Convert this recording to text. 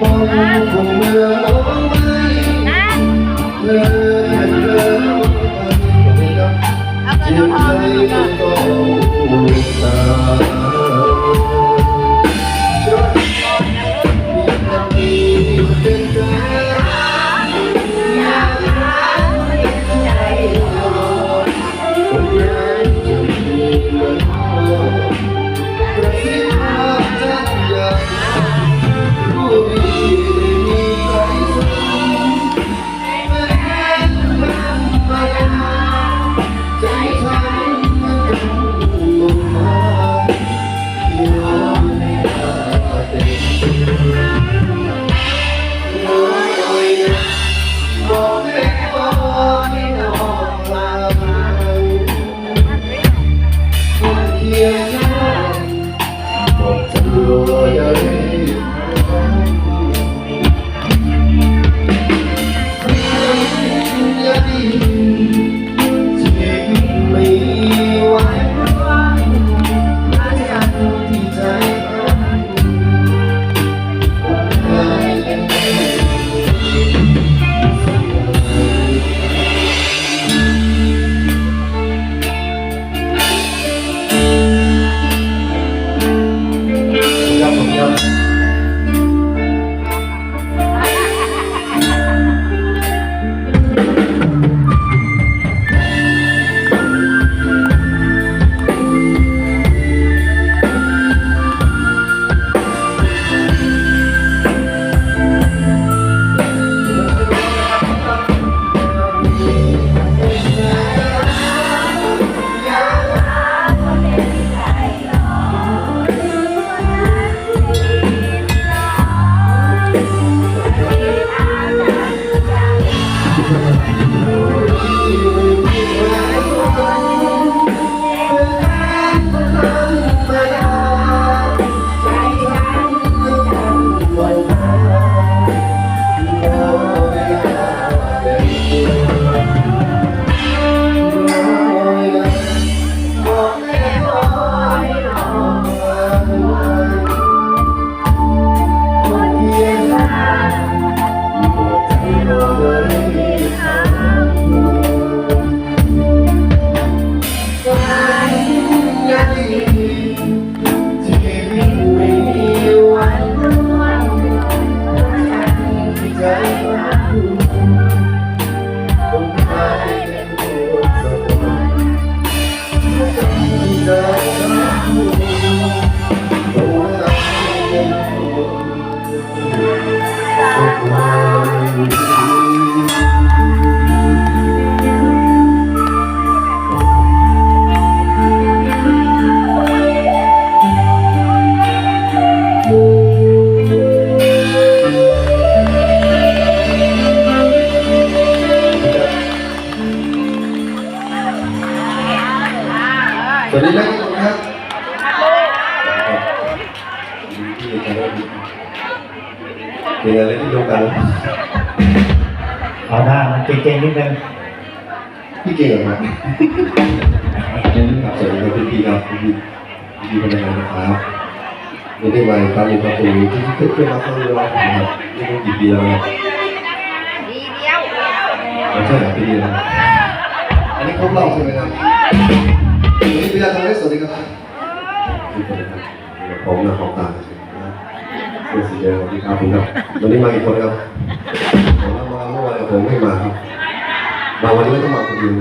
บน ชี เป็นอะไรที่เดียวกันเอาหน้ามันเก่งๆนิดนึงพี่เก่งครับสวัสดีครับพี่พี่ครับพี่พี่พี่เป็นยังไงนะครับไม่ได้มาครับอยู่กับตัวที่เพื่อนๆมาเข้าเรียนนะครับนี่ก็กี่ปีแล้วนะดีเดียวไม่ใช่หลายปีแล้วนะอันนี้ครบรอบใช่ไหมครับวันนี้พี่ดาทำได้สวัสดีครับสวัสดีครับผมนะของตา คุณสีแดงสวัสดีครับผมครับวันนี้มาอีกคนครับผมมาเมื่อวานผมไม่มาครับมาวันนี้ไม่ต้องมาคนเดียว